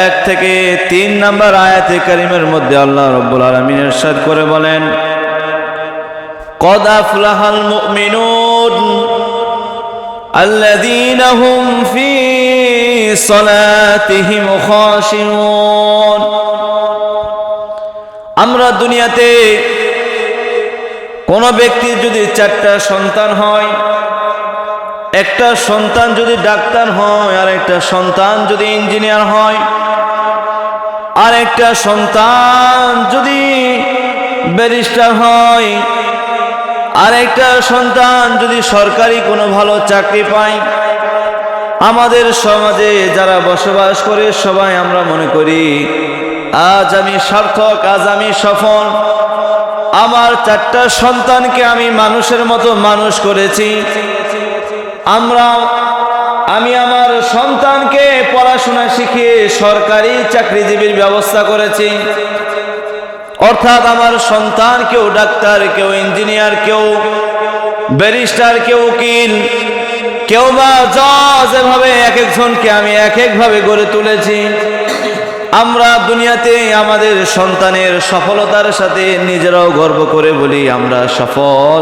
এক থেকে তিন নম্বর আয়াতে কারিমের মধ্যে আল্লাহ রব্বুল আলমিন এরশাদ করে বলেন قد أفلح المؤمنون الذين هم في صلاتهم خاشعون আমরা দুনিয়াতে কোন ব্যক্তির যদি চারটা সন্তান হয় একটা সন্তান যদি ডাক্তার হয় আর একটা সন্তান যদি ইঞ্জিনিয়ার হয় আর একটা সন্তান যদি ব্যারিস্টার হয় আর একটা সন্তান যদি সরকারি কোনো ভালো চাকরি পায়। আমাদের সমাজে যারা বসবাস করে, সবাই আমরা মনে করি, আজ আমি সার্থক, আজ আমি সফল। আমার চারটা সন্তানকে আমি মানুষের মতো মানুষ করেছি। আমরা, আমি আমার সন্তানকে পড়াশোনা শিখিয়ে সরকারি চাকরিজীবীর ব্যবস্থা করেছি। অর্থাৎ আমার সন্তান কেউ ডাক্তার, কেউ ইঞ্জিনিয়ার, কেউ ব্যারিস্টার, কেউ উকিল, কেউ বা জজ এভাবে এক একজনকে আমি এক একভাবে গড়ে তুলেছি। আমরা দুনিয়াতে আমাদের সন্তানের সফলতার সাথে নিজেরাও গর্ব করে বলি আমরা সফল।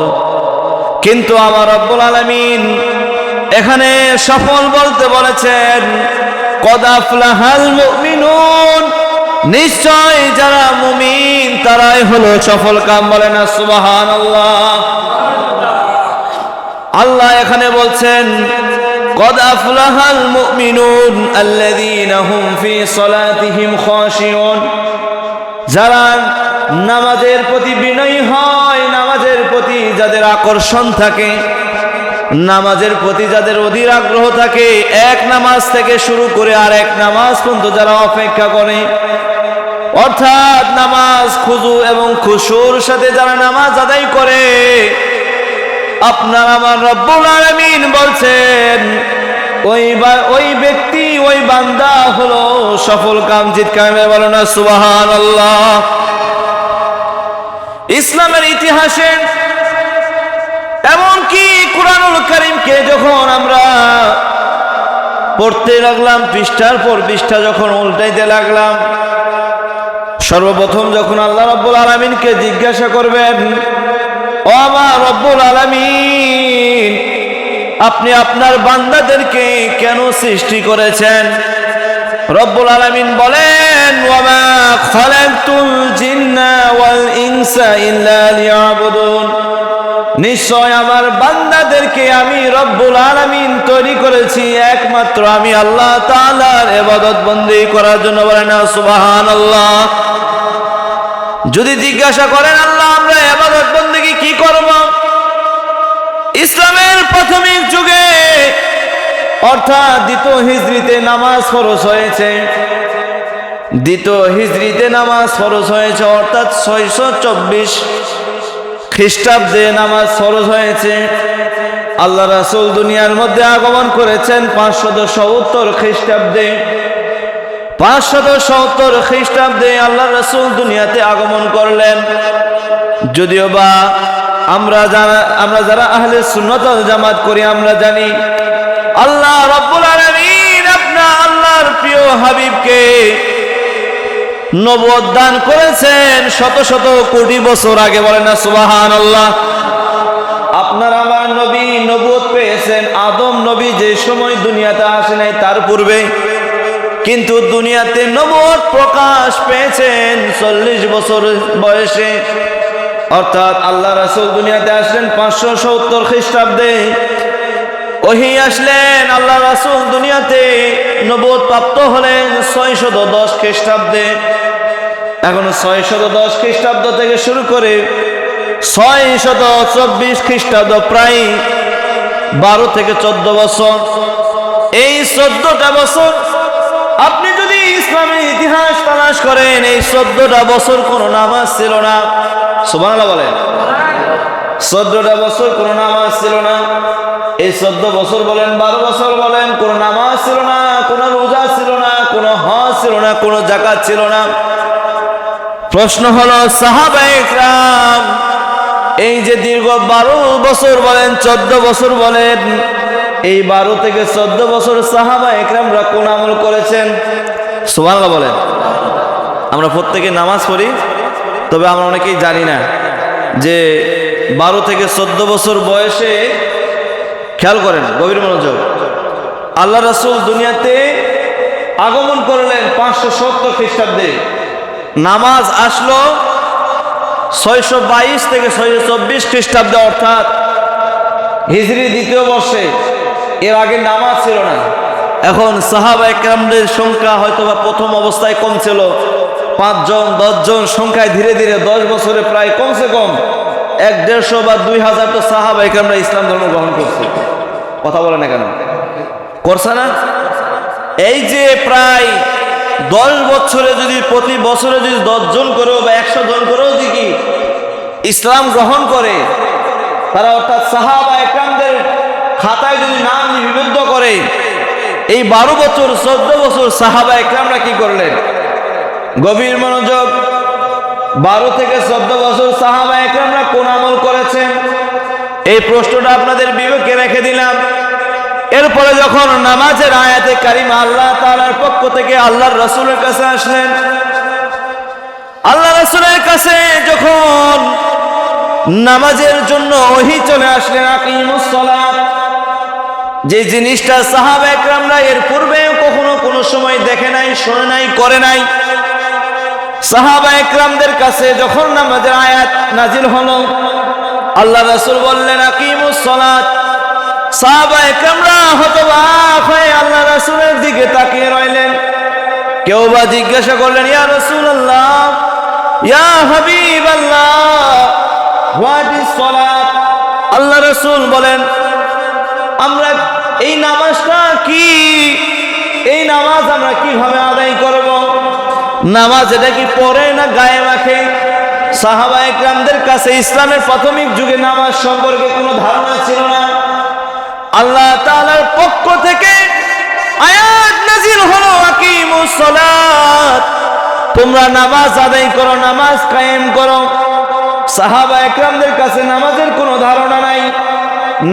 কিন্তু আমার রব্বুল আলমিন এখানে সফল বলতে বলেছেন কদাফলাহাল মুমিনুন নিশ্চয় যারা মুমিন তারাই হলো সফল কাম বলে না সুবাহান আল্লাহ এখানে বলছেন قد أفلح المؤمنون الذين هم في صلاتهم خاشعون যারা নামাজের প্রতি বিনয়ী হয় নামাজের প্রতি যাদের আকর্ষণ থাকে নামাজের প্রতি যাদের অধীর আগ্রহ থাকে, এক নামাজ থেকে শুরু করে আর এক নামাজ পর্যন্ত যারা অপেক্ষা করে। অর্থাৎ নামাজ খুজু এবং খুশুর সাথে যারা নামাজ আদায় করে, আপনার আমার রব্বুল আলামিন বলছেন, ওই ওই ব্যক্তি, ওই বান্দা হলো সফল কাম জিত কামে বলো না সুবাহান আল্লাহ ইসলামের ইতিহাসে এমনকি কোরআনুল করিমকে যখন আমরা পড়তে লাগলাম, পৃষ্ঠার পর পৃষ্ঠা যখন উল্টাইতে লাগলাম, সর্বপ্রথম যখন আল্লাহ রব্বুল আলমিনকে জিজ্ঞাসা করবেন, ও আমার রব্বুল আলমিন, আপনি আপনার বান্দাদেরকে কেন সৃষ্টি করেছেন? রব্বুল আলমিন বলেন ওয়াল ইনসা ইল্লা লিয়াবুদুন। নিশ্চয় আমার বান্দাদেরকে আমি রব্বুল আলামিন তৈরি করেছি, একমাত্র আমি আল্লাহ তাআলার ইবাদত বন্দী করার জন্য বলেন সুবহানাল্লাহ। যদি জিজ্ঞাসা করেন, আল্লাহ, আমরা ইবাদত বন্দী কি করব? ইসলামের প্রাথমিক যুগে অর্থাৎ দ্বিতীয় হিজরিতে নামাজ ফরজ হয়েছে। দ্বিতীয় হিজরিতে নামাজ ফরজ হয়েছে অর্থাৎ ছয়শো চব্বিশ খ্রিস্টাব্দে নামাজ ফরজ হয়েছে। আল্লাহ রাসুল দুনিয়ার মধ্যে আগমন করেছেন পাঁচশত সত্তর খ্রিস্টাব্দে। পাঁচশত সত্তর খ্রিস্টাব্দে আল্লাহ রাসুল দুনিয়াতে আগমন করলেন। যদিও বা আমরা যারা আমরা যারা আহলে সুন্নত জামাত করি, আমরা জানি আল্লাহ রব্বুল আলামিন আপনার আল্লাহর প্রিয় হাবিবকে নবদ দান করেছেন শত শত কোটি বছর আগে বলেন না সুবাহান আল্লাহ আপনার আমার নবী নবুয়ত পেয়েছেন, আদম নবী যে সময় দুনিয়াতে আসে নাই তার পূর্বে। কিন্তু দুনিয়াতে নবুয়ত প্রকাশ পেয়েছেন চল্লিশ বছর বয়সে। অর্থাৎ আল্লাহ রাসুল দুনিয়াতে আসলেন পাঁচশো সত্তর খ্রিস্টাব্দে। ওহি আসলেন, আল্লাহ রাসূল দুনিয়াতে নবুয়ত প্রাপ্ত হলেন ছয়শত দশ খ্রিস্টাব্দে। এখন ছয় শত দশ খ্রিস্টাব্দ থেকে শুরু করে ছয় শত চব্বিশ খ্রিস্টাব্দ, প্রায় বারো থেকে চোদ্দ বছর। এই চোদ্দটা বছর আপনি যদি ইসলামের ইতিহাস তালাশ করেন, এই চোদ্দটা বছর কোনো নামাজ ছিল না। সুবান বলেন। চোদ্দটা বছর কোনো নামাজ ছিল না। এই চোদ্দ বছর বলেন, বারো বছর বলেন, কোনো নামাজ ছিল না, কোনো রোজা ছিল না, কোনো হজ ছিল না, কোনো জাকাত ছিল না। প্রশ্ন হলো সাহাবাইকরাম এই যে দীর্ঘ বারো বছর বলেন, চোদ্দ বছর বলেন, এই বারো থেকে চোদ্দ বছর সাহাবা একরামরা কোন আমল করেছেন? সুবহানাল্লাহ বলেন। আমরা প্রত্যেকে নামাজ পড়ি, তবে আমরা অনেকেই জানি না যে বারো থেকে চোদ্দ বছর বয়সে খেয়াল করেন, গভীর মনোযোগ। আল্লাহ রাসূল দুনিয়াতে আগমন করলেন পাঁচশো সত্তর খ্রিস্টাব্দে। নামাজ আসলো ছয়শো বাইশ থেকে ছয়শো চব্বিশ খ্রিস্টাব্দে, অর্থাৎ হিজরি দ্বিতীয় বর্ষে। এর আগে নামাজ ছিল না। এখন সাহাবা একরামদের সংখ্যা হয়তো বা প্রথম অবস্থায় কম ছিল। পাঁচজন, দশজন সংখ্যায় ধীরে ধীরে দশ বছরে প্রায় কমসে কম এক দেড়শো বা দুই হাজার তো সাহাবা একরামরা ইসলাম ধর্ম গ্রহণ করছে। কথা বলে না কেন? করছে না? এই যে প্রায় দশ বছরে যদি প্রতি বছরে যদি দশজন করেও বা একশো জন করেও যদি কি ইসলাম গ্রহণ করে, তারা অর্থাৎ সাহাবা একরামদের খাতায় যদি নাম লিপিবদ্ধ করে, এই বারো বছর, চোদ্দ বছর সাহাবা একরামরা কি করলেন? গভীর মনোযোগ, বারো থেকে চোদ্দ বছর সাহাবা একরামরা কোন আমল করেছেন? এই প্রশ্নটা আপনাদের বিবেকে রেখে দিলাম। এরপরে যখন নামাজের আয়াতে কারিম আল্লাহ তাআলার পক্ষ থেকে আল্লাহর রসুলের কাছে আসলেন আল্লাহ রসুলের কাছে যখন নামাজের জন্য ওহি চলে আসলেন আকিমুস সালাত, যে জিনিসটা সাহাব একরামরা এর পূর্বে কখনো কোনো সময় দেখে নাই, শোনে নাই, করে নাই, সাহাবা একরামদের কাছে যখন নামাজের আয়াত নাজিল হলো আল্লাহ রাসূল বললেন, আকিমুস সালাত সাহাবা একরামরা হতবাক হয়ে আল্লাহ রাসূলের দিকে তাকিয়ে রইলেন। কেউ বা জিজ্ঞাসা করলেন, ইয়া রাসূলুল্লাহ, ইয়া হাবিবাল্লাহ, হোয়াট ইজ সালাত? আল্লাহ রাসূল বলেন, আমরা এই নামাজটা কি, এই নামাজ আমরা কীভাবে আদায় করব? নামাজ এটা কি পড়ে না গায়ে মাখে সাহাবা একরামদের কাছে ইসলামের প্রাথমিক যুগে নামাজ সম্পর্কে কোনো ধারণা ছিল না। আল্লাহ তাআলার পক্ষ থেকে আয়াত নাজিল হলো, আকিমুস সালাত। তোমরা নামাজ আদায় করো, নামাজ কায়েম করো। সাহাবা একরামদের কাছে নামাজের কোনো ধারণা নাই,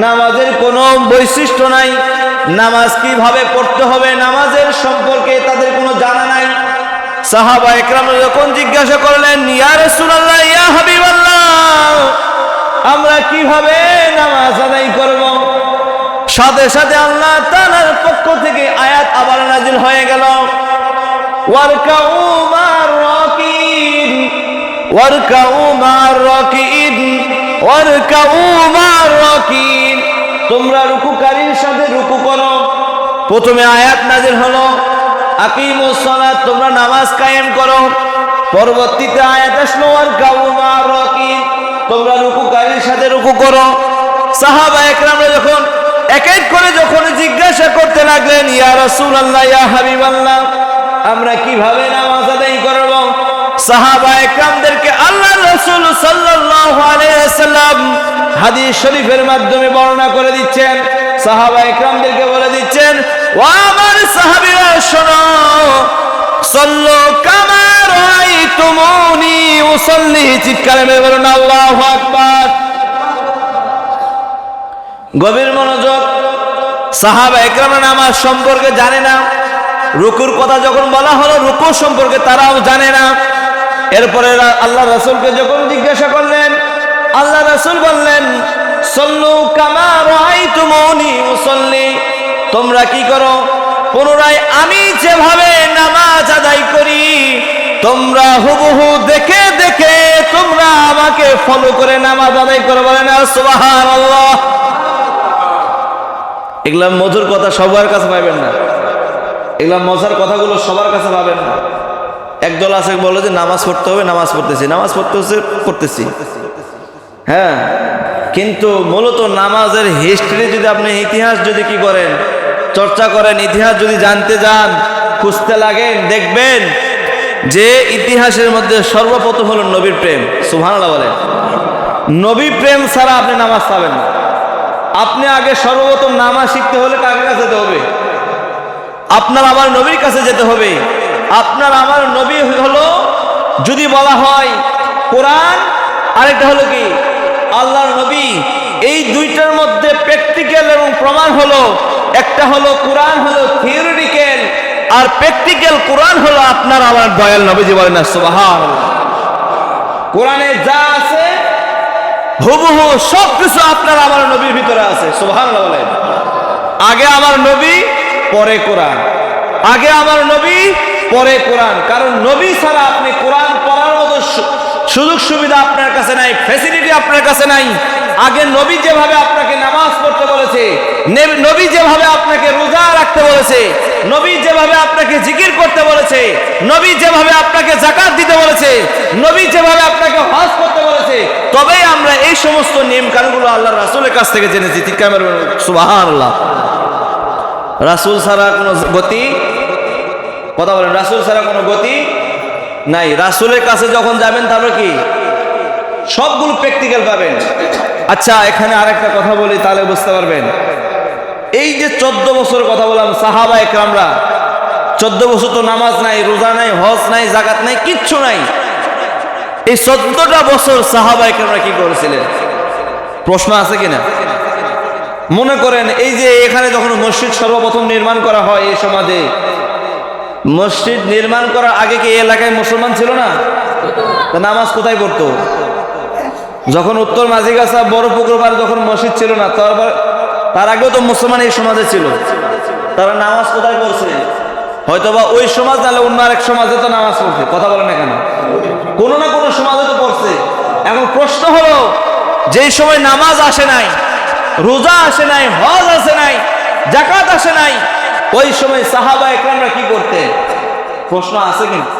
নামাজের কোনো বৈশিষ্ট্য নাই। নামাজ কীভাবে পড়তে হবে, নামাজের সম্পর্কে তাদের কোনো জানা নাই। সাহাবা একরাম যখন জিজ্ঞাসা করলেন, ইয়া রাসূলুল্লাহ, ইয়া সাথে সাথে আল্লাহ তাআলার পক্ষ থেকে আয়াত আবার নাজিল হয়ে গেল। তোমরা রুকুকারীর সাথে রুকু করো। প্রথমে আয়াত নাজিল হলো, আকিমুস সালাত, তোমরা নামাজ কায়েম করো। পরবর্তীতে আয়াত আসলো ওয়ারকাউ মার রাকিন, তোমরা রুকুকারীর সাথে রুকু করো। সাহাবা একরামরা যখন এক এক করে যখন জিজ্ঞাসা করতে লাগলেন, ইয়া রাসূলুল্লাহ, ইয়া হাবিবাল্লাহ, আমরা কীভাবে নামাজ আদায় করব? সাহাবা একরামদেরকে আল্লাহ রাসূল সাল্লাল্লাহু আলাইহি ওয়াসাল্লাম হাদিস শরীফের মাধ্যমে বর্ণনা করে দিচ্ছেন। সাহাবা একরামদেরকে বলে দিচ্ছেন, ও আমার সাহাবীরা, শোনো, সল্লু কামা রাআইতুমুনি উসাল্লি। চিৎকারে মেরে বলুন আল্লাহু আকবার। গভীর মনোযোগ সাহাবা একরাম নামাজ সম্পর্কে জানে না। রুকুর কথা যখন বলা হলো, রুকু সম্পর্কে তারাও জানে না। এরপরে আল্লাহ রসুলকে যখন জিজ্ঞাসা করলেন, আল্লাহ রাসূল বললেন, সল্লু কামা রাআইতুমুনি উসাল্লি। তোমরা কি করো? পুনরায় আমি যেভাবে নামাজ আদায় করি, তোমরা হুবহু দেখে দেখে তোমরা আমাকে ফলো করে নামাজ আদায় করো বলেন সুবহানাল্লাহ। এগুলা মধুর কথা সবার কাছে পাবেন না। এগুলা মজার কথাগুলো সবার কাছে পাবেন না। একদল আছে বলে যে, নামাজ পড়তে হবে, নামাজ পড়তেছি, নামাজ পড়তে হচ্ছে, পড়তেছি। হ্যাঁ কিন্তু মূলত নামাজের হিস্ট্রি যদি আপনি ইতিহাস যদি কি করেন, চর্চা করেন, ইতিহাস যদি জানতে যান, খুঁজতে লাগেন, দেখবেন যে ইতিহাসের মধ্যে সর্বপ্রথম হলো নবীর প্রেম। সুবহানাল্লাহ বলেন। নবী প্রেম ছাড়া আপনি নামাজ পাবেন না। আপনি আগে সর্বপ্রথম নামাজ শিখতে হলে কাকে কাছে যেতে হবে? আপনার আমার নবীর কাছে যেতে হবে। আপনার আমার নবী হলো, যদি বলা হয় কোরআন, আরেকটা হলো কি? আল্লাহর নবী। এই দুইটার মধ্যে প্র্যাকটিক্যাল এবং প্রমাণ হলো, একটা হলো কোরআন হলো থিওরিটিক্যাল আর প্র্যাকটিক্যাল কোরআন হলো আপনার আমার দয়াল নবীজি বলেন না সুবাহান কোরআনে যা আছে হুবহু সব কিছু আপনার আমার নবীর ভিতরে আছে সোহান আগে আমার নবী, পরে কোরআন। আগে আমার নবী পরে কোরআন। কারণ নবী ছাড়া আপনি কোরআন পড়ার মতো সুযোগ সুবিধা আপনার কাছে নাই ফ্যাসিলিটি আপনার কাছে নাই। আগে নবী যেভাবে আপনাকে নামাজ পড়তে বলেছে, নবী যেভাবে আপনাকে রোজা রাখতে বলেছে, নবী যেভাবে আপনাকে জিকির করতে বলেছে, নবী যেভাবে আপনাকে জাকাত দিতে বলেছে, নবী যেভাবে আপনাকে হজ করতে বলেছে, তবেই আমরা এই সমস্ত নিয়ম কানুনগুলো আল্লাহ রাসূলের কাছ থেকে জেনেছি। ঠিক আমার সুবহানাল্লাহ। রাসূল ছাড়া কোনো গতি কথা বলেন, রাসূল ছাড়া কোনো গতি নাই। রাসূলের কাছে যখন যাবেন, তাহলে কি? সবগুলো প্র্যাকটিক্যাল পাবেন। আচ্ছা এখানে আরেকটা কথা বলি, তাহলে বুঝতে পারবেন। এই যে চোদ্দ বছর কথা বললাম, সাহাবা একরামরা, চোদ্দ বছর তো নামাজ নাই, রোজা নাই, হজ নাই জাকাত নাই, কিচ্ছু নাই। এই চোদ্দটা বছর সাহাবা একরামরা কি করেছিলেন? প্রশ্ন আছে কিনা? মনে করেন, এই যে এখানে যখন মসজিদ সর্বপ্রথম নির্মাণ করা হয় এই সমাজে মসজিদ নির্মাণ করার আগে কি এলাকায় মুসলমান ছিল না? নামাজ কোথায় পড়তো? যখন উত্তর মাঝিগাছা বড় পুকুর যখন মসজিদ ছিল না তারপর তার আগেও তো মুসলমান এই সমাজে ছিল। তারা নামাজ কোথায় পড়ছে? হয়তোবা ওই সমাজ নাহলে অন্য আরেক সমাজে তো নামাজ পড়ছে। কথা বলে না কেন? কোনো না কোনো সমাজে তো পড়ছে। এখন প্রশ্ন হলো, যেই সময় নামাজ আসে নাই, রোজা আসে নাই, হজ আসে নাই জাকাত আসে নাই ওই সময় সাহাবা একরামরা কি করতেন? প্রশ্ন আছে কিন্তু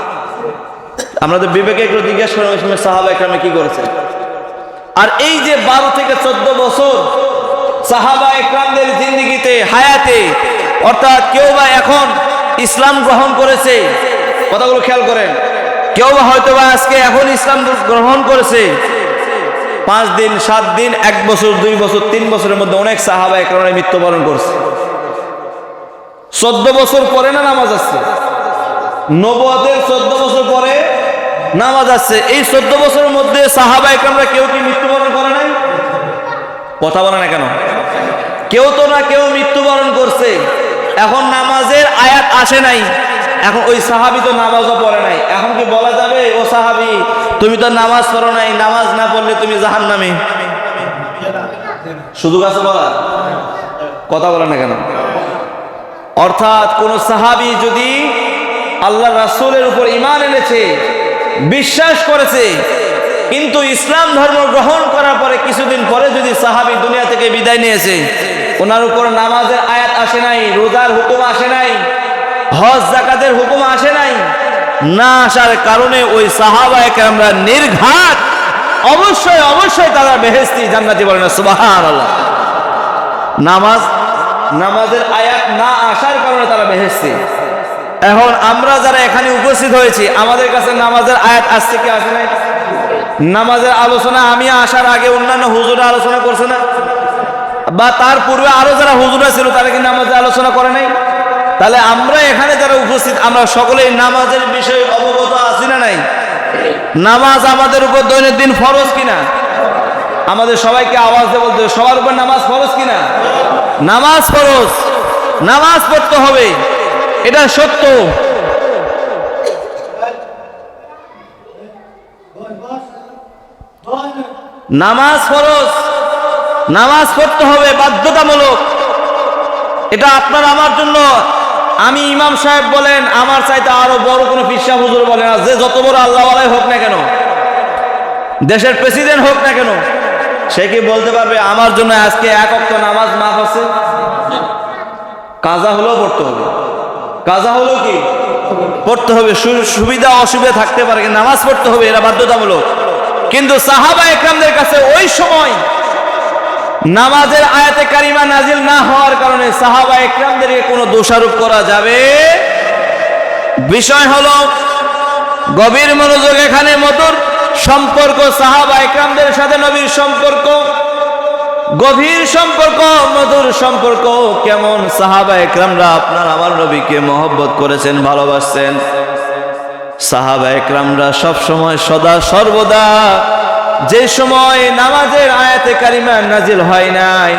আমরা তো বিবেকে একটু জিজ্ঞেস করি ওই সময় সাহাবা একরামে কি করেছে আর এই যে বারো থেকে চোদ্দ বছর সাহাবা একরামদের জিন্দিগিতে, হায়াতে, অর্থাৎ কেউ বা এখন ইসলাম গ্রহণ করেছে, কথাগুলো খেয়াল করেন, কেউ বা হয়তো বা আজকে এখন ইসলাম গ্রহণ করেছে, পাঁচ দিন, সাত দিন, এক বছর, দুই বছর, তিন বছরের মধ্যে অনেক সাহাবা একরামে মৃত্যুবরণ করছে। চোদ্দ বছর পরে না নামাজ আসছে? নবতের চোদ্দ বছর পরে নামাজ আসছে। এই চোদ্দ বছরের মধ্যে সাহাবা একরামরা কেউ কি মৃত্যুবরণ করে নাই? কথা বলে না কেন? কেউ তো না কেউ মৃত্যুবরণ করছে। এখন নামাজের আয়াত আসে নাই। এখন ওই সাহাবি তো নামাজও পড়ে নাই। এখন কি বলা যাবে, ও সাহাবি, তুমি তো নামাজ পড়ো নাই, নামাজ না পড়লে তুমি জাহান নামে সুযোগ আছে বলা? কথা বলে না কেন? অর্থাৎ কোন সাহাবি যদি আল্লাহ রাসূলের উপর ইমান এনেছে, বিশ্বাস করেছে, কিন্তু ইসলাম ধর্ম গ্রহণ করার পরে কিছুদিন পরে যদি সাহাবি দুনিয়া থেকে বিদায় নিয়েছে, ওনার উপর নামাজের আয়াত আসে নাই, রোজার হুকুম আসে নাই, হজ, জাকাতের হুকুম আসে নাই, না আসার কারণে ওই সাহাবা আমরা নির্ঘাত, অবশ্যই অবশ্যই তারা বেহেস্তি জান্নাতি বলেন আল্লাহ নামাজ নামাজের আয়াত না আসার কারণে তারা বেহেস্তি এখন আমরা যারা এখানে উপস্থিত হয়েছি, আমাদের কাছে নামাজের আয়াত আসছে কি আসে নাই? নামাজের আলোচনা আমি আসার আগে অন্যান্য হুজুরা আলোচনা করছে না? বা তার পূর্বে আরও যারা হুজুরা ছিল, তারা কি নামাজের আলোচনা করে নাই? তাহলে আমরা এখানে যারা উপস্থিত, আমরা সকলেই নামাজের বিষয়ে অবগত আছি না নাই? নামাজ আমাদের উপর দৈনন্দিন ফরজ কিনা? আমাদের সবাইকে আওয়াজ দিয়ে বলতে সবার উপর নামাজ ফরজ কিনা? নামাজ ফরজ। নামাজ পড়তে হবে। এটা সত্য। নামাজ ফরজ। নামাজ পড়তে হবে বাধ্যতামূলক। এটা আপনার আমার জন্য। আমি ইমাম সাহেব বলেন, আমার চাইতে আরও বড় কোনো পিসা হুজুর বলেন যে যত বড় আল্লাহ হোক না কেন, দেশের প্রেসিডেন্ট হোক না কেন সে কি বলতে পারবে, আমার জন্য আজকে এক অক্ত নামাজ মাফ আছে? কাজা হলেও পড়তে হবে। কাজা হলেও কি? পড়তে হবে সুবিধা অসুবিধা থাকতে পারে নামাজ পড়তে হবে, এরা বাধ্যতামূলক। কিন্তু সাহাবা একরামদের কাছে ওই সময় নামাজের আয়াতে কারিমা নাজিল না হওয়ার কারণে সাহাবা একরামদেরকে কোনো দোষারোপ করা যাবে? বিষয় হলো, গভীর মনোযোগ এখানে মধুর। সম্পর্ক, সাহাবা একরামদের সাথে নবীর সম্পর্ক, গভীর সম্পর্ক, মধুর সম্পর্ক, কেমন সাহাবা একরামরা আপনার আমার নবীকে মহব্বত করেছেন, ভালোবাসছেন। সাহাবা একরামরা সব সময় সদা সর্বদা, যে সময় নামাজের আয়াতে কারিমা নাজিল হয় নাই,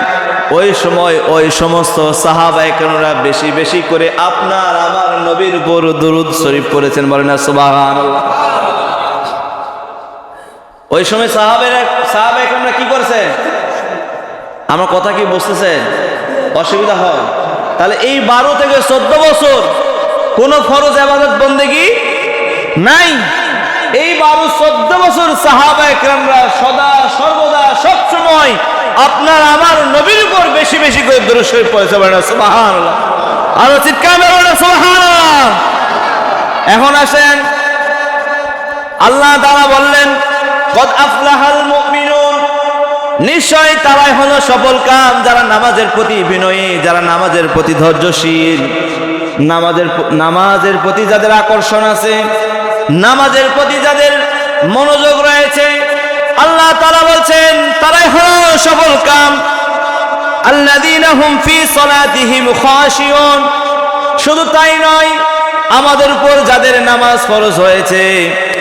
ওই সময় ওই সমস্ত সাহাবা একরা বেশি বেশি করে আপনার আমার নবীর উপর দুরুদ শরীফ করেছেন বলেন সুবহানাল্লাহ। ওই সময় সাহাবের, সাহাবা একরা কি করছেন? আমার কথা কি বুঝতেছেন? অসুবিধা হয়। তাহলে এই বারো থেকে চোদ্দ বছর কোন ফরজ আবাদত বন্দেগি নাই। এই বারো চোদ্দ বছর সাহাবা সদা, সর্বদা, সবসময় আপনার আমার নবীর উপর বেশি বেশি করে দূরস্বরী পয়সা বেড়া সুবাহান আরও চিৎকার এখন আসেন, আল্লাহ তারা বললেন নিশ্চয় তারাই হলো সফল কাম, যারা নামাজের প্রতি বিনয়ী, যারা নামাজের প্রতি ধৈর্যশীল। নামাজের নামাজের প্রতি যাদের আকর্ষণ আছে, নামাজের প্রতি যাদের মনোযোগ রয়েছে, আল্লাহ তারা বলছেন, তারাই হলো সফল কাম। শুধু তাই নয়, আমাদের উপর যাদের নামাজ ফরজ হয়েছে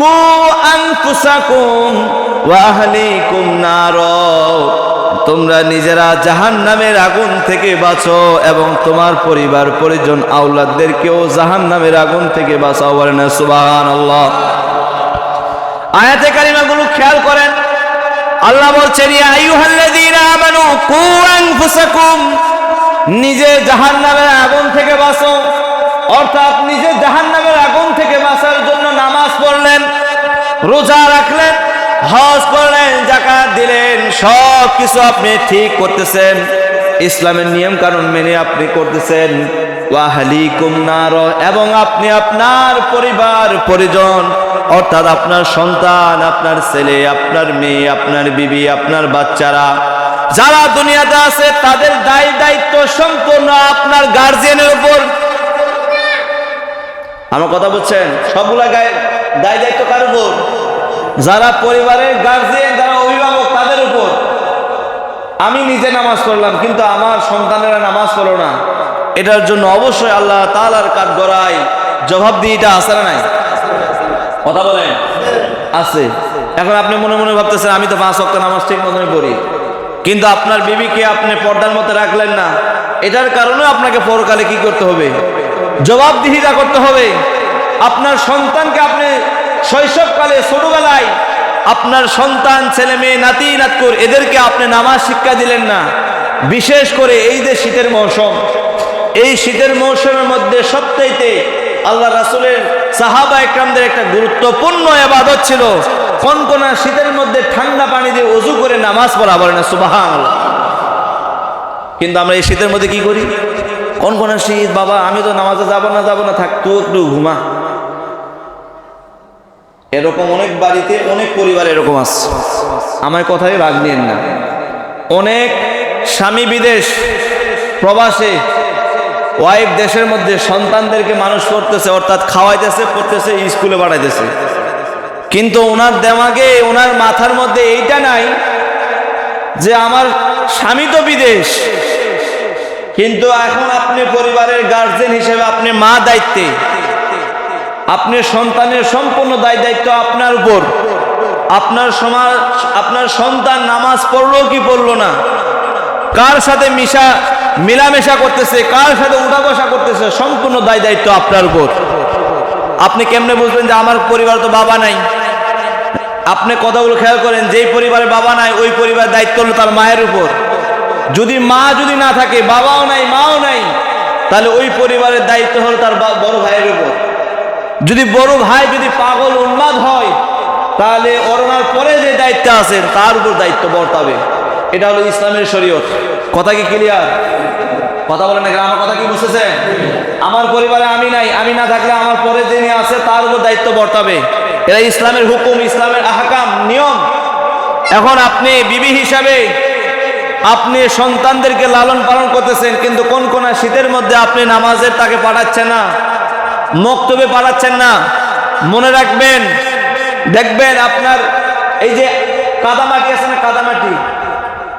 কু আনফুসাকুম ওয়া আহলিকুম নার তোমরা নিজেরা জাহান্নামের আগুন থেকে বাঁচো এবং তোমার পরিবার, পরিজন, আওলাদদেরকেও জাহান্নামের আগুন থেকে বাঁচাও বলেন সুবহানাল্লাহ। আয়াতে কারিমাগুলো খেয়াল করেন। আল্লাহ বলছেন নিজে জাহান্নামের আগুন থেকে বাঁচো। অর্থাৎ নিজে জাহান্নামের আগুন থেকে বাঁচার জন্য নামাজ পড়লেন রোজা রাখলেন হজ করলেন জাকাত দিলেন সব কিছু আপনি ঠিক করতেছেন। ইসলামের নিয়ম কানুন মেনে আপনি করতেছেন। এবং আপনি আপনার পরিবার, পরিজন, অর্থাৎ আপনার সন্তান, আপনার ছেলে, আপনার মেয়ে, আপনার বিবি, আপনার বাচ্চারা, যারা দুনিয়াতে আছে, তাদের দায় দায়িত্ব সম্পূর্ণ আপনার গার্জিয়ানের উপর। আমার কথা বলছেন সবগুলা গায়ে দায় দায়িত্ব কার উপর? যারা পরিবারের গার্জিয়ান যারা অভিভাবক, তাদের উপর। আমি নিজে নামাজ পড়লাম, কিন্তু আমার সন্তানেরা নামাজ পড়ো না। এটার জন্য অবশ্যই আল্লাহ তালার কাঠ গড়াই জবাবদিহিটা আছে না নাই? কথা বলেন? আছে। এখন আপনি মনে মনে ভাবতেছেন, আমি তো পাঁচ অক্ট নামাজ ঠিক মতনই পড়ি। কিন্তু আপনার বিবিকে আপনি পর্দার মতো রাখলেন না। এটার কারণে আপনাকে পরকালে কি করতে হবে? জবাবদিহিতা করতে হবে। আপনার সন্তানকে আপনি শৈশবকালে, ছোটবেলায় আপনার সন্তান, ছেলে মেয়ে, নাতি, নাতকুর, এদেরকে আপনি নামাজ শিক্ষা দিলেন না। বিশেষ করে এই যে শীতের মৌসুম, এই শীতের মৌসুমের মধ্যে সবচাইতে আল্লাহ রাসুলের সাহাবা একরামদের একটা গুরুত্বপূর্ণ আবাদত ছিল, কনকনা শীতের মধ্যে ঠান্ডা পানি দিয়ে অজু করে নামাজ পড়া, বলে না সুবাহান কিন্তু আমরা এই শীতের মধ্যে কি করি? কনকনা শীত, বাবা, আমি তো নামাজে যাব না যাব না, থাক একটু ঘুমা। এরকম অনেক বাড়িতে, অনেক পরিবার এরকম আছে। আমার কথাই রাগ নিয়েন না। অনেক স্বামী বিদেশ, প্রবাসে ওয়াইফ দেশের মধ্যে সন্তানদেরকে মানুষ করতেছে, অর্থাৎ খাওয়াইতেছে, পড়তেছে, স্কুলে পাঠাইতেছে। কিন্তু ওনার দেমাগে, ওনার মাথার মধ্যে এইটা নাই যে আমার স্বামী তো বিদেশ। কিন্তু এখন আপনি পরিবারের গার্জেন হিসেবে, আপনি মা দায়িত্বে। আপনি সন্তানের সম্পূর্ণ দায় দায়িত্ব আপনার উপর। আপনার সমাজ, আপনার সন্তান নামাজ পড়ল কি পড়ল না? কার সাথে মিশা, মিলামেশা করতেছে, কার সাথে উঠা বসা করতেছে, সম্পূর্ণ দায় দায়িত্ব আপনার উপর। আপনি কেমনে বুঝবেন যে আমার পরিবার তো বাবা নাই? আপনি কথাগুলো খেয়াল করেন, যেই পরিবারে বাবা নাই, ওই পরিবার দায়িত্ব হলো তার মায়ের উপর। যদি মা যদি না থাকে, বাবাও নাই, মাও নাই, তাহলে ওই পরিবারের দায়িত্ব হলো তার বড় ভাইয়ের উপর। যদি বড় ভাই যদি পাগল উন্মাদ হয়, তাহলে অরণার পরে যে দায়িত্ব আছেন তার উপর দায়িত্ব বর্তাবে। এটা হলো ইসলামের শরীয়ত। কথা কি ক্লিয়ার কথা বলেন না আমার কথা কি বুঝতেছেন? আমার পরিবারে আমি নাই, আমি না থাকলে আমার পরে যিনি আছে, তার উপর দায়িত্ব বর্তাবে। এরা ইসলামের হুকুম, ইসলামের আহকাম, নিয়ম। এখন আপনি বিবি হিসাবে আপনি সন্তানদেরকে লালন পালন করতেছেন, কিন্তু কোন কোন শীতের মধ্যে আপনি নামাজের তাকে পাঠাচ্ছেন না? মক্তবে পাঠাচ্ছেন না। মনে রাখবেন, দেখবেন আপনার এই যে কাদামাটি আছে না কাদামাটি?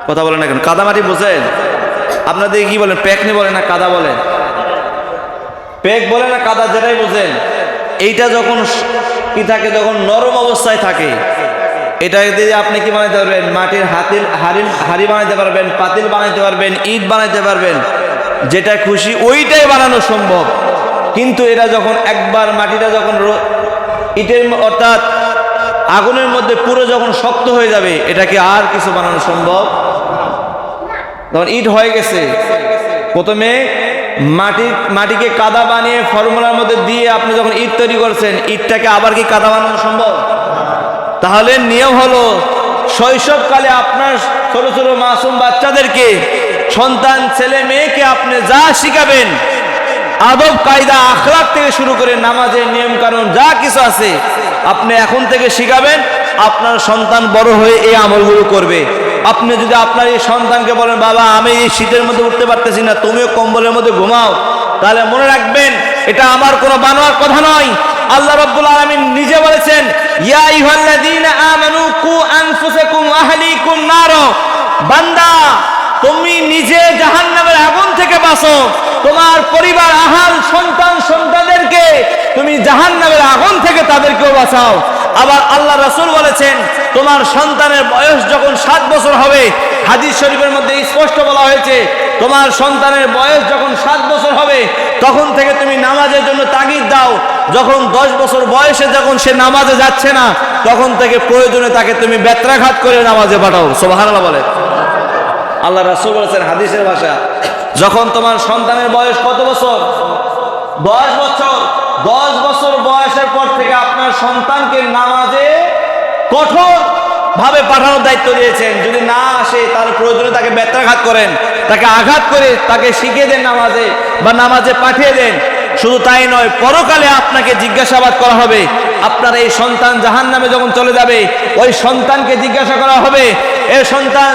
কথা বলেন না কেন? কাদামাটি বোঝেন? আপনাদের কি বলেন? প্যাকনি বলেন না কাদা বলেন? প্যাক বলে না কাদা, যেটাই বোঝেন। এইটা যখন কি থাকে, যখন নরম অবস্থায় থাকে, এটা দিয়ে আপনি কি বানাইতে পারবেন? মাটির হাতির হাড়ি হাড়ি বানাইতে পারবেন, পাতিল বানাইতে পারবেন, ইট বানাইতে পারবেন, যেটা খুশি ওইটাই বানানো সম্ভব। কিন্তু এটা যখন একবার মাটিটা যখন ইটের অর্থাৎ আগুনের মধ্যে পুরো যখন শক্ত হয়ে যাবে, এটাকে আর কিছু বানানো সম্ভব? তখন ইট হয়ে গেছে। প্রথমে মাটি, মাটিকে কাদা বানিয়ে ফর্মুলার মধ্যে দিয়ে আপনি যখন ইট তৈরি করছেন, ইটটাকে আবার কি কাদা বানানো সম্ভব? তাহলে নিয়ম হলো, শৈশবকালে আপনার ছোট ছোট মাসুম বাচ্চাদেরকে সন্তান, ছেলে, মেয়েকে আপনি যা শিখাবেন আদব, কায়দা আখলাক থেকে শুরু করে নামাজের নিয়ম কানুন যা কিছু আছে, আপনি এখন থেকে শিখাবেন, আপনার সন্তান বড় হয়ে এই আমলগুলো করবে। আপনি যদি আপনার এই সন্তানকে বলেন, বাবা, আমি এই শীতের মধ্যে উঠতে পারতেছি না, তুমিও কম্বলের মধ্যে ঘুমাও। তাহলে মনে রাখবেন, এটা আমার কোনো বানোয়ার কথা নয়। আল্লাহ রাব্বুল আলামিন নিজে বলেছেন, ইয়া আমানু কু আনফুসাকুম আহলিকুম নার। বান্দা তুমি নিজে জাহান্নামের আগুন থেকে বাঁচো। তোমার পরিবার, আহাল, সন্তান, সন্তানদেরকে তুমি জাহান্নামের আগুন থেকে তাদেরকেও বাঁচাও। আবার আল্লাহ রাসূল বলেছেন, তোমার সন্তানের বয়স যখন সাত বছর হবে, হাদিস শরীফের মধ্যে স্পষ্ট বলা হয়েছে, তোমার সন্তানের বয়স যখন সাত বছর হবে, তখন থেকে তুমি নামাজের জন্য তাগিদ দাও। যখন দশ বছর বয়সে যখন সে নামাজে যাচ্ছে না, তখন থেকে প্রয়োজনে তাকে তুমি ব্যত্রাঘাত করে নামাজে পাঠাও। সোবাহান্লাহ বলে আল্লাহ রাসূল বলেছেন হাদিসের ভাষা, যখন তোমার সন্তানের বয়স কত বছর? দশ বছর। দশ বছর বয়সের পর থেকে আপনার সন্তানকে নামাজে কঠোর ভাবে পাঠানোর দায়িত্ব দিয়েছেন। যদি না আসে তার প্রয়োজনে তাকে ব্যত্রাঘাত করেন। তাকে আঘাত করে তাকে শিখিয়ে দেন নামাজে বা নামাজে পাঠিয়ে দেন। শুধু তাই নয়, পরকালে আপনাকে জিজ্ঞাসাবাদ করা হবে। আপনার এই সন্তান জাহান নামে যখন চলে যাবে, ওই সন্তানকে জিজ্ঞাসা করা হবে, এ সন্তান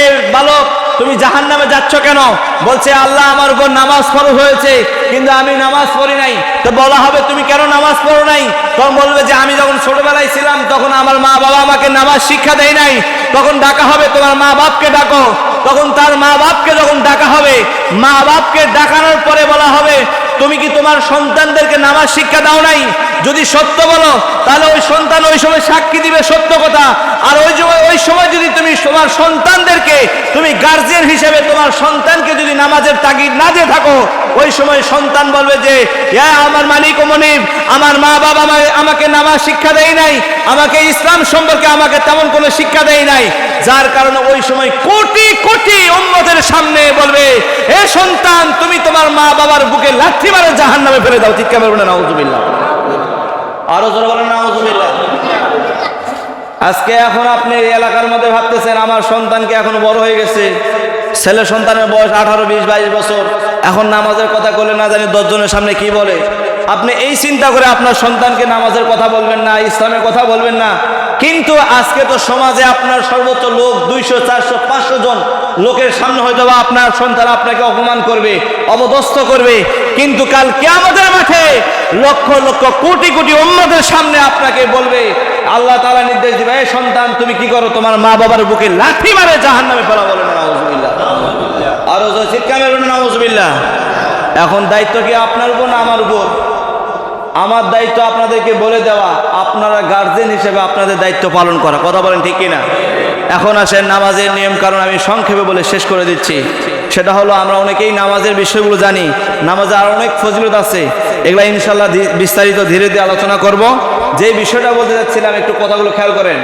এ বালক, তুমি জাহান নামে যাচ্ছ কেন? বলছে, আল্লাহ আমার উপর নামাজ ফরজ হয়েছে, কিন্তু আমি নামাজ পড়ি নাই। তো বলা হবে, তুমি কেন নামাজ পড়ো নাই? তখন বলবে যে, আমি যখন ছোটবেলায় ছিলাম, তখন আমার মা বাবা আমাকে নামাজ শিক্ষা দেয় নাই। তখন ডাকা হবে, তোমার মা বাপকে ডাকো। তখন তার মা বাপকে যখন ডাকা হবে মা বাপকে ডাকানোর পরে বলা হবে, তুমি কি তোমার সন্তানদেরকে নামাজ শিক্ষা দাও নাই? যদি সত্য বলো, তাহলে ওই সন্তান ওই সময় সাক্ষী দিবে সত্য কথা আর ওই সময় ওই সময় যদি তুমি তোমার সন্তানদেরকে তুমি গার্জিয়ান হিসেবে তোমার সন্তানকে যদি নামাজের তাগিদ না দিয়ে থাকো, ওই সময় সন্তান বলবে যে হ্যাঁ আমার মালিক ও মনিব, আমার মা বাবা আমাকে নামাজ শিক্ষা দেয় নাই, আমাকে ইসলাম সম্পর্কে আমাকে তেমন কোনো শিক্ষা দেয় নাই। যার কারণে ওই সময় কোটি কোটি উম্মতের সামনে বলবে, এ সন্তান, তুমি তোমার মা বাবার বুকে লাঠি মারে জাহান নামে ফেলে দাও। চিৎকার করবে না আরও জোরে বলেন, নাউজুবিল্লাহ। আজকে এখন আপনি এই এলাকার মধ্যে ভাবতেছেন, আমার সন্তানকে এখন বড় হয়ে গেছে। ছেলে সন্তানের বয়স আঠারো, বিশ, বাইশ বছর। এখন নামাজের কথা বলে না জানি দশজনের সামনে কি বলে। আপনি এই চিন্তা করে আপনার সন্তানকে নামাজের কথা বলবেন না, ইসলামের কথা বলবেন না। কিন্তু আজকে তো সমাজে আপনার সর্বোচ্চ লোক দুইশো, চারশো, পাঁচশো জন লোকের সামনে হয়তো বা আপনার সন্তান আপনাকে অপমান করবে অবদস্থ করবে। কিন্তু কাল কেয়ামতের মাঠে লক্ষ লক্ষ, কোটি কোটি অন্যদের সামনে আপনাকে বলবে আল্লাহ তালা নির্দেশ দিবে এই সন্তান, তুমি কি করো? তোমার মা বাবার বুকে লাঠি মারে জাহান নামে ফেলা বলে শিক্ষা আরও জোরে মেরুন এখন দায়িত্ব কি আপনার উপর না আমার উপর? আমার দায়িত্ব আপনাদেরকে বলে দেওয়া, আপনারা গার্জেন হিসেবে আপনাদের দায়িত্ব পালন করা। কথা বলেন ঠিক কিনা? এখন আসেন নামাজের নিয়ম কারণ আমি সংক্ষেপে বলে শেষ করে দিচ্ছি। সেটা হলো আমরা অনেকেই নামাজের বিষয়গুলো জানি। নামাজে আর অনেক ফজিলত আছে। এগুলা ইনশাল্লাহ বিস্তারিত ধীরে ধীরে আলোচনা করব। যে বিষয়টা বলতে যাচ্ছিলাম, একটু কথাগুলো খেয়াল করেন।